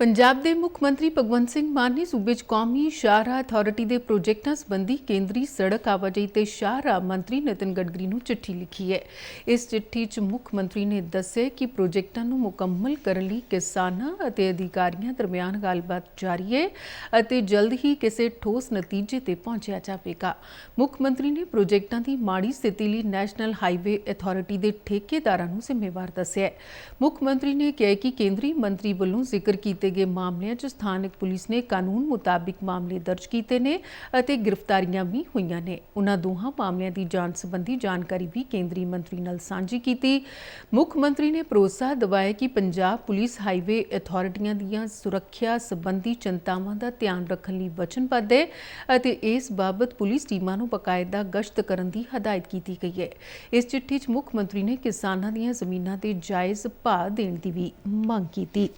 ਪੰਜਾਬ ਦੇ ਮੁੱਖ ਮੰਤਰੀ ਭਗਵੰਤ ਸਿੰਘ ਮਾਨ ਨੇ ਸੂਬੇ 'ਚ ਕੌਮੀ ਸ਼ਾਹਰਾਹ ਅਥਾਰਟੀ ਦੇ ਪ੍ਰੋਜੈਕਟਾਂ ਸੰਬੰਧੀ ਕੇਂਦਰੀ ਸੜਕ ਆਵਾਜਾਈ ਤੇ ਸ਼ਾਹਰਾਹ ਮੰਤਰੀ ਨਿਤਿਨ ਗਡਕਰੀ ਨੂੰ ਚਿੱਠੀ ਲਿਖੀ ਹੈ। ਇਸ ਚਿੱਠੀ 'ਚ ਮੁੱਖ ਮੰਤਰੀ ਨੇ ਦੱਸਿਆ ਕਿ ਪ੍ਰੋਜੈਕਟਾਂ ਨੂੰ ਮੁਕੰਮਲ ਕਰਨ ਲਈ ਕਿਸਾਨਾਂ ਅਤੇ ਅਧਿਕਾਰੀਆਂ ਦਰਮਿਆਨ ਗੱਲਬਾਤ ਜਾਰੀ ਹੈ ਅਤੇ ਜਲਦ ਹੀ ਕਿਸੇ ਠੋਸ ਨਤੀਜੇ ਤੇ ਪਹੁੰਚਿਆ ਜਾਵੇਗਾ। ਮੁੱਖ ਮੰਤਰੀ ਨੇ ਪ੍ਰੋਜੈਕਟਾਂ ਦੀ ਮਾੜੀ ਸਥਿਤੀ ਲਈ ਨੈਸ਼ਨਲ ਹਾਈਵੇ ਅਥਾਰਟੀ ਦੇ ਠੇਕੇਦਾਰਾਂ ਨੂੰ ਜ਼ਿੰਮੇਵਾਰ ਦੱਸਿਆ ਮੁੱਖ ਮੰਤਰੀ ਨੇ ਕਿਹਾ ਕਿ ਕੇਂਦਰੀ ਮੰਤਰੀ ਵੱਲੋਂ ਜ਼ਿਕਰ ਕੀਤੇ ਗਏ ਮਾਮਲਿਆਂ 'ਚ ਸਥਾਨਕ ਪੁਲਿਸ ਨੇ ਕਾਨੂੰਨ ਮੁਤਾਬਿਕ ਮਾਮਲੇ ਦਰਜ ਕੀਤੇ ਨੇ ਅਤੇ ਗ੍ਰਿਫਤਾਰੀਆਂ ਵੀ ਹੋਈਆਂ ਨੇ। ਉਹਨਾਂ ਦੋਹਾਂ ਮਾਮਲਿਆਂ ਦੀ ਜਾਂਚ ਸੰਬੰਧੀ ਜਾਣਕਾਰੀ ਵੀ ਕੇਂਦਰੀ ਮੰਤਰੀ ਨਾਲ ਸਾਂਝੀ ਕੀਤੀ। ਮੁੱਖ ਮੰਤਰੀ ਨੇ ਭਰੋਸਾ ਦਿਵਾਇਆ ਕਿ ਪੰਜਾਬ ਪੁਲਿਸ ਹਾਈਵੇ ਅਥਾਰਟੀਆਂ ਦੀਆਂ ਸੁਰੱਖਿਆ ਸੰਬੰਧੀ ਚਿੰਤਾਵਾਂ ਦਾ ਧਿਆਨ ਰੱਖਣ ਲਈ ਵਚਨਬੱਧ ਹੈ ਅਤੇ ਇਸ ਬਾਬਤ ਪੁਲਿਸ ਟੀਮਾਂ ਨੂੰ ਬਕਾਇਦਾ ਗਸ਼ਤ ਕਰਨ ਦੀ ਹਦਾਇਤ ਕੀਤੀ ਗਈ ਹੈ। ਇਸ ਚਿੱਠੀ 'ਚ ਮੁੱਖ ਮੰਤਰੀ ਨੇ ਕਿਸਾਨਾਂ ਦੀਆਂ ਜ਼ਮੀਨਾਂ ਤੇ ਜਾਇਜ਼ ਭਾਅ ਦੇਣ ਦੀ ਵੀ ਮੰਗ ਕੀਤੀ।